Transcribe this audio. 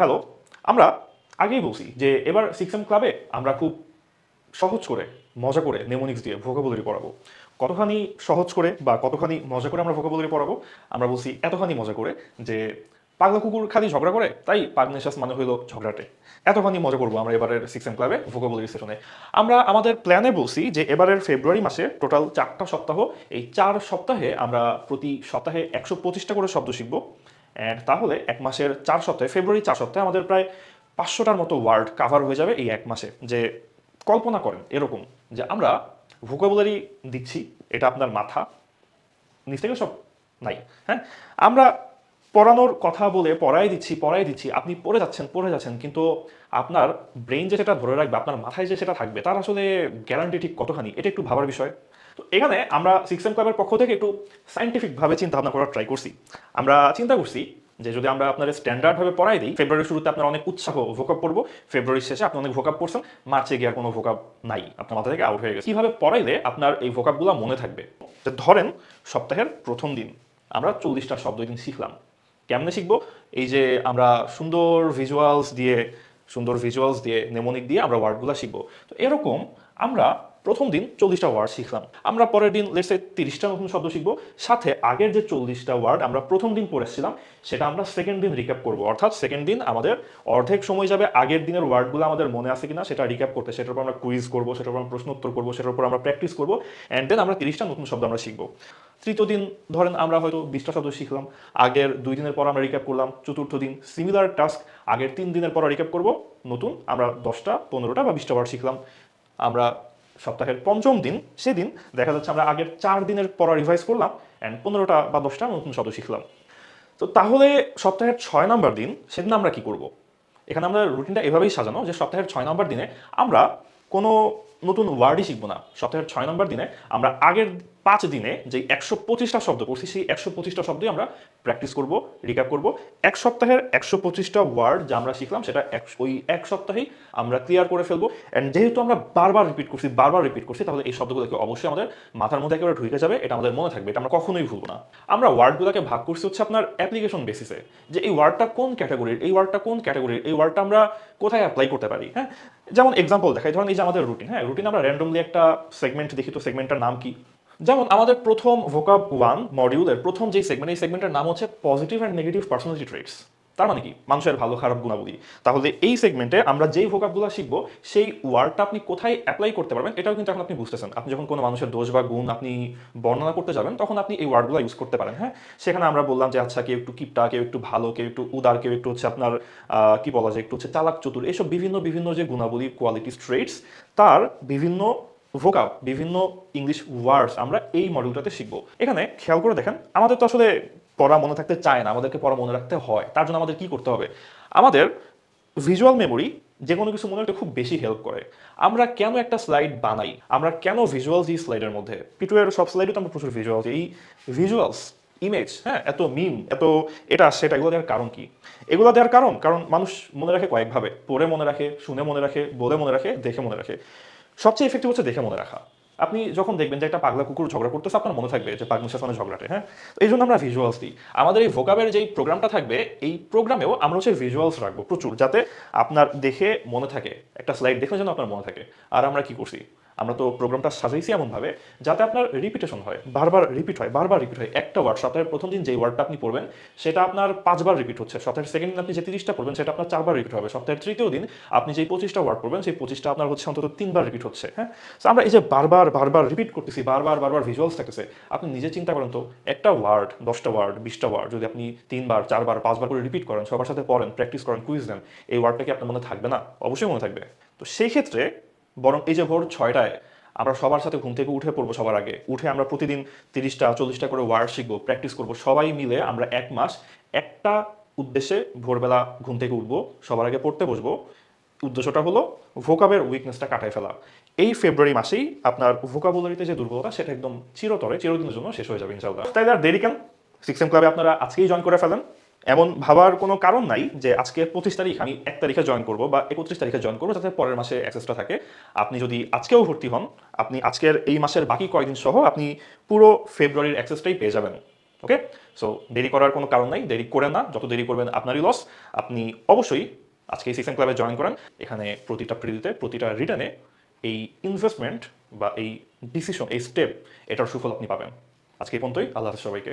Hello আমরা আগেই বলছি যে এবার সিক্স এম ক্লাবে আমরা খুব সহজ করে, মজা করে নেমোনিক্স দিয়ে ভোকাবুলারি পড়াবো। কতখানি সহজ করে বা কতখানি মজা করে আমরা ভোকাবুলারি পড়াবো? আমরা বলছি এতখানি মজা করে যে পাগলা কুকুর খালি ঝগড়া করে, তাই পাগনেশাস মানে হইল ঝগড়াটে। এতখানি মজা করব আমরা এবারের সিক্স এম ক্লাবে ভোকাবুলারি সেশনে আমরা আমাদের প্ল্যানে বলছি যে এবারের ফেব্রুয়ারি মাসে টোটাল চারটা সপ্তাহ, এই চার সপ্তাহে আমরা প্রতি সপ্তাহে একশো পঁচিশটা করে শব্দ শিখব। অ্যান্ড তাহলে এক মাসের চার সপ্তাহে ফেব্রুয়ারি চার সপ্তাহে আমাদের প্রায় পাঁচশোটার মতো ওয়ার্ড কাভার হয়ে যাবে এই এক মাসে। যে কল্পনা করেন, এরকম যে আমরা ভোকাবুলারি দিচ্ছি, এটা আপনার মাথা, নিচ থেকে সব নাই। হ্যাঁ? আমরা পড়ানোর কথা বলে পড়াই দিচ্ছি পড়াই দিচ্ছি, আপনি পড়ে যাচ্ছেন পড়ে যাচ্ছেন, কিন্তু আপনার ব্রেন যে সেটা ধরে রাখবে, আপনার মাথায় যে সেটা থাকবে, তার আসলে গ্যারান্টি ঠিক কতখানি, এটা একটু ভাবার বিষয়। তো এখানে আমরা সিক্স এম ক্লাবের পক্ষ থেকে একটু সাইন্টিফিকভাবে চিন্তা ভাবনা করার ট্রাই করছি। আমরা চিন্তা করছি যে যদি আমরা আপনার স্ট্যান্ডার্ডভাবে পড়াই দিই ফেব্রুয়ারির শুরুতে আপনার অনেক উৎসাহ ভোকাপ পড়ব ফেব্রুয়ারির শেষে আপনি অনেক ভোকাপ পড়ছেন মার্চে গিয়ে আর কোনো ভোকাপ নাই, আপনার মাথা থেকে আউট হয়ে গেছে। কীভাবে পড়াইলে আপনার এই ভোকাপগুলো মনে থাকবে? ধরেন সপ্তাহের প্রথম দিন, আমরা চল্লিশটা শব্দ দিন শিখলাম। কেমনে শিখব? এই যে আমরা সুন্দর ভিজুয়ালস দিয়ে, সুন্দর ভিজুয়ালস দিয়ে নেমোনিক দিয়ে আমরা ওয়ার্ডগুলো শিখব। তো এরকম আমরা প্রথম দিন চল্লিশটা ওয়ার্ড শিখলাম। আমরা পরের দিন লেটসে তিরিশটা নতুন শব্দ শিখব। সাথে আগের যে চল্লিশটা ওয়ার্ড আমরা প্রথম দিন পড়েছিলাম সেটা আমরা সেকেন্ড দিন রিক্যাপ করব। অর্থাৎ সেকেন্ড দিন আমাদের অর্ধেক সময় যাবে আগের দিনের ওয়ার্ডগুলো আমাদের মনে আছে কিনা, সেটা রিক্যাপ করতে, সেটার উপর আমরা কুইজ করব, সেটার উপর আমরা প্রশ্ন উত্তর করব, সেটার উপর আমরা প্র্যাকটিস করব অ্যান্ড দেন আমরা তিরিশটা নতুন শব্দ আমরা শিখব। তৃতীয় দিন ধরেন আমরা হয়তো বিশটা শব্দ শিখলাম, আগের দুই দিনের পর আমরা রিক্যাপ করলাম, চতুর্থ দিন সিমিলার টাস্ক আগের তিন দিনের পর রিক্যাপ করব, নতুন আমরা দশটা, পনেরোটা বা বিশটা ওয়ার্ড শিখলাম। আমরা সপ্তাহের পঞ্চম দিন, সেদিন দেখা যাচ্ছে আমরা আগের চার দিনের পর রিভাইজ করলাম অ্যান্ড পনেরোটা বা দশটা নতুন শব্দ শিখলাম। তো তাহলে সপ্তাহের ছয় নম্বর দিন, সেদিন আমরা কি করব? এখানে আমরা রুটিনটা এভাবেই সাজানো যে সপ্তাহের ছয় নম্বর দিনে আমরা কোনো নতুন ওয়ার্ডই শিখব না। সপ্তাহের ছয় নম্বর দিনে আমরা আগের পাঁচ দিনে যে একশো পঁচিশটা শব্দ পড়ছি, সেই একশো পঁচিশটা শব্দই আমরা প্র্যাকটিস করব রিক্যাপ করব। এক সপ্তাহের একশো পঁচিশটা ওয়ার্ড যা আমরা শিখলাম, সেটা এক, ওই এক সপ্তাহেই আমরা ক্লিয়ার করে ফেলব। অ্যান্ড যেহেতু আমরা বারবার রিপিট করছি, বারবার রিপিট করছি, তাহলে এই শব্দগুলোকে অবশ্যই আমাদের মাথার মধ্যে একেবারে ঢুকে যাবে, এটা আমাদের মনে থাকবে, এটা আমরা কখনোই ভুলবো না। আমরা ওয়ার্ডগুলোকে ভাগ করছি হচ্ছে আপনার অ্যাপ্লিকেশন বেসিসে যে এই ওয়ার্ডটা কোন ক্যাটাগরির এই ওয়ার্ডটা কোন ক্যাটাগরির এই ওয়ার্ডটা আমরা কোথায় অ্যাপ্লাই করতে পারি হ্যাঁ? যেমন এক্সাম্পল দেখাই, ধরেন এই যে আমাদের রুটিন হ্যাঁ? রুটিন আমরা র্যান্ডমলি একটা সেগমেন্ট দেখি, তো সেগমেন্টের নাম কি? যেমন আমাদের প্রথম ভোকাব ওয়ান মডিউলের প্রথম যে সেগমেন্ট এই সেগমেন্টের নাম হচ্ছে positive and negative personality traits তার মানে কি? মানুষের ভালো, খারাপ গুণাবলী। তাহলে এই সেগমেন্টে আমরা যেই ভোকাবগুলো শিখব, সেই ওয়ার্ডটা আপনি কোথায় অ্যাপ্লাই করতে পারবেন, এটাও কিন্তু এখন আপনি বুঝতেছেন। আপনি যখন কোনো মানুষের দোষ বা গুণ আপনি বর্ণনা করতে যাবেন, তখন আপনি এই ওয়ার্ডগুলো ইউজ করতে পারেন হ্যাঁ? সেখানে আমরা বললাম যে আচ্ছা কেউ একটু কিপটা, কেউ একটু ভালো, কেউ একটু উদার, কেউ একটু হচ্ছে আপনার কি বলা যায়, একটু হচ্ছে চালাক, চতুর, এসব বিভিন্ন বিভিন্ন যে গুণাবলী কোয়ালিটি স্ট্রেটস তার বিভিন্ন ভোকাব বিভিন্ন ইংলিশ ওয়ার্ডস আমরা এই মডিউলটাতে শিখব। এখানে খেয়াল করে দেখেন, আমাদের তো আসলে পড়া মনে থাকতে চায় না, আমাদেরকে পড়া মনে রাখতে হয়, তার জন্য আমাদের কি করতে হবে? আমাদের ভিজুয়াল মেমোরি যে কোনো কিছু মনে রাখতে খুব বেশি হেল্প করে। আমরা কেন একটা স্লাইড বানাই? আমরা কেন ভিজুয়ালস এই স্লাইডের মধ্যে? পিটুয়ের সব স্লাইডে তো আমরা প্রচুর ভিজুয়ালস এই ভিজুয়ালস ইমেজ হ্যাঁ এত মিম এত এটা সেটা এগুলো দেওয়ার কারণ কি? এগুলো দেওয়ার কারণ কারণ মানুষ মনে রাখে কয়েকভাবে। পড়ে মনে রাখে, শুনে মনে রাখে, বলে মনে রাখে, দেখে মনে রাখে। সবচেয়ে এফেক্টিভ হচ্ছে দেখে মনে রাখা। আপনি যখন দেখবেন যে একটা পাগলা কুকুর ঝগড়া করতেছে, আপনার মনে থাকবে যে পাগলা সাথে ঝগড়াটে হ্যাঁ? তো এই জন্য আমরা ভিজুয়ালস দিই। আমাদের এই ভোকাবের যেই প্রোগ্রামটা থাকবে, এই প্রোগ্রামেও আমরা হচ্ছে ভিজুয়ালস রাখব প্রচুর, যাতে আপনার দেখে মনে থাকে, একটা স্লাইড দেখলে যেন আপনার মনে থাকে। আর আমরা কি করছি? আমরা তো প্রোগ্রামটা সাজাইছি এমনভাবে, যাতে আপনার রিপিটেশন হয়, বারবার রিপিট হয়, বারবার রিপিট হয়। একটা ওয়ার্ড সপ্তাহের প্রথম দিন যে ওয়ার্ডটা আপনি পড়বেন, সেটা আপনার পাঁচবার রিপিট হচ্ছে। সপ্তাহের সেকেন্ড দিন আপনি যে তিরিশটা পড়বেন, সেটা আপনার চারবার রিপিট হবে। সপ্তাহের তৃতীয় দিন আপনি যে পঁচিশটা ওয়ার্ড পড়বেন, সেই পঁচিশটা আপনার হচ্ছে অন্তত তিনবার রিপিট হচ্ছে হ্যাঁ? So, আমরা এই যে বারবার বারবার রিপিট করতেছি, বারবার বারবার ভিজুয়ালস থাকতেছে, আপনি নিজে চিন্তা করেন তো, একটা ওয়ার্ড দশটা ওয়ার্ড বিশটা ওয়ার্ড যদি আপনি তিনবার, চারবার, পাঁচবার করে রিপিট করেন, সবার সাথে পড়েন প্র্যাকটিস করেন কুইজ দেন এই ওয়ার্ডটা কি আপনার মনে থাকবে না? অবশ্যই মনে থাকবে। তো সেই ক্ষেত্রে বরং এই যে ভোর ছয়টায় আমরা সবার সাথে ঘুম থেকে উঠে পড়ব সবার আগে। উঠে আমরা প্রতিদিন তিরিশটা, চল্লিশটা করে ওয়ার্ড শিখব, প্র্যাকটিস করব। সবাই মিলে আমরা এক মাস একটা উদ্দেশ্যে ভোরবেলা ঘুম থেকে উঠবো, সবার আগে পড়তে বসবো। উদ্দেশ্যটা হলো ভোকাবের উইকনেসটা কাটায় ফেলা। এই ফেব্রুয়ারি মাসেই আপনার ভোকাবুলারিতে যে দুর্বলতা, সেটা একদম চিরতরে, চিরদিনের জন্য শেষ হয়ে যাবে ইনশাল্লাহ তাই আর দেরি কেন? সিক্স এম ক্লাবে আপনারা আজকেই জয়েন করে ফেলেন। এমন ভাবার কোনো কারণ নাই যে আজকে পঁচিশ তারিখ আমি এক তারিখে জয়েন করব বা একত্রিশ তারিখে জয়েন করব যাতে পরের মাসে অ্যাক্সেসটা থাকে। আপনি যদি আজকেও ভর্তি হন, আপনি আজকের এই মাসের বাকি কয়েকদিন সহ আপনি পুরো ফেব্রুয়ারির অ্যাক্সেসটাই পেয়ে যাবেন ওকে সো দেরি করার কোনো কারণ নাই, দেরি করে না, যত দেরি করবেন আপনারই লস আপনি অবশ্যই আজকে এই সিক্সেম ক্লাবে জয়েন করেন, এখানে প্রতিটা প্রিলিতে প্রতিটা রিটার্নে এই ইনভেস্টমেন্ট বা এই ডিসিশন এই স্টেপ এটার সুফল আপনি পাবেন। আজকে পর্যন্তই, আল্লাহ সবাইকে।